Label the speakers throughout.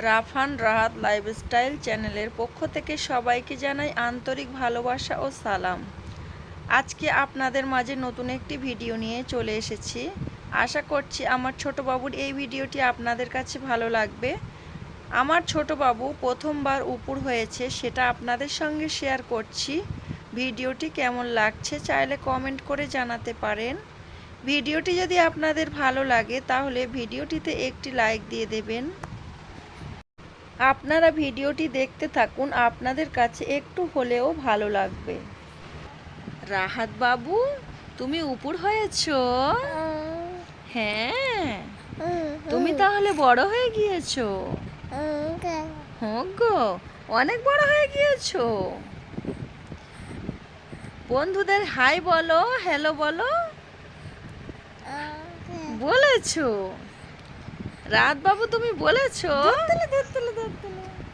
Speaker 1: Rafan Rahat lifestyle চ্যানেলের পক্ষ থেকে সবাইকে জানাই আন্তরিক ভালোবাসা ও সালাম। আজকে আপনাদের মাঝে নতুন একটি ভিডিও নিয়ে চলে এসেছি। আশা করছি আমার ছোট বাবুর এই ভিডিওটি আপনাদের কাছে ভালো লাগবে। আমার ছোট বাবু প্রথমবার উপর হয়েছে, সেটা আপনাদের সঙ্গে শেয়ার করছি। ভিডিওটি কেমন লাগছে চাইলে কমেন্ট করে জানাতে পারেন। ভিডিওটি যদি আপনাদের ভালো লাগে, তাহলে ভিডিওটিতে একটি লাইক দিয়ে দেবেন। আপনারা ভিডিওটি দেখতে থাকুন, আপনাদের কাছে একটু হলেও ভালো লাগবে। রাহাত বাবু, তুমি উপর হয়েছো? হ্যাঁ তুমি তাহলে বড় হয়ে গিয়েছ? গো অনেক বড় হয়ে গিয়েছো। বন্ধুদের হাই বলো, হ্যালো বলো। বলেছ। রাত বাবু তুমি বলেছ?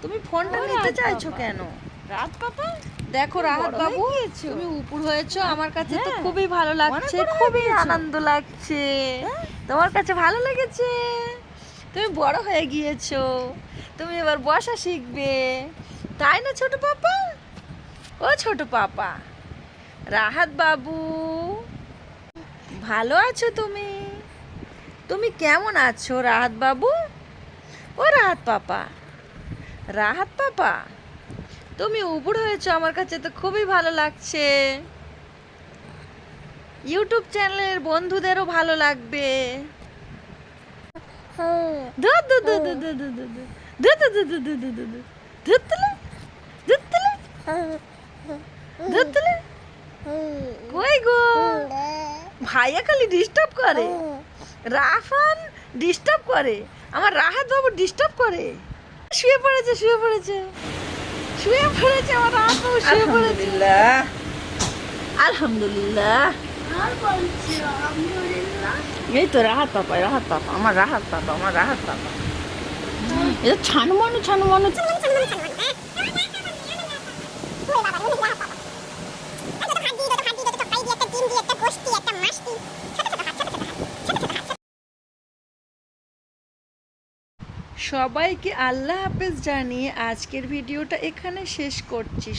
Speaker 1: তুমি ফোনটা নিতে চাইছো কেন?
Speaker 2: রাত পাপা
Speaker 1: দেখো রাহাত
Speaker 2: হয়ে
Speaker 1: বাবু। তুমি উপর হয়েছো। আমার কাছে তো
Speaker 2: হ্যাঁ,
Speaker 1: খুবই ভালো লাগছে খুবই আনন্দ লাগছে। তোমার কাছে ভালো লেগেছে। তুমি বড় হয়ে গিয়েছো। তুমি এবার বসা শিখবে। তাই না ছোট পাপা? ও ছোট পাপা। রাহাত বাবু ভালো আছো তুমি? তুমি কেমন আছো রাহাত বাবু ও রাহাত পাপা রাহাত পাপা তুমি উপুর হয়েছো আমার কাছে তো খুবই ভালো লাগছে ইউটিউব চ্যানেলের বন্ধুদেরও ভালো লাগবে কই গো ভাইয়া খালি ডিস্টার্ব করে রাফান ডিস্টার্ব করে। আমার রাহাত বাবু ডিস্টার্ব করে। শুয়ে পড়েছে শুয়ে পড়েছে। শুয়ে পড়েছে আমার রাহাত বাবু শুয়ে পড়েছে। আলহামদুলিল্লাহ। এই তো রাহাত পাপা রাহাত পাপা আমার রাহাত পাপা আমার রাহাত পাপা এটা ছানু মানু সবাইকে আল্লাহ হাফেজ জানিয়ে আজকের ভিডিওটা এখানে শেষ করছি।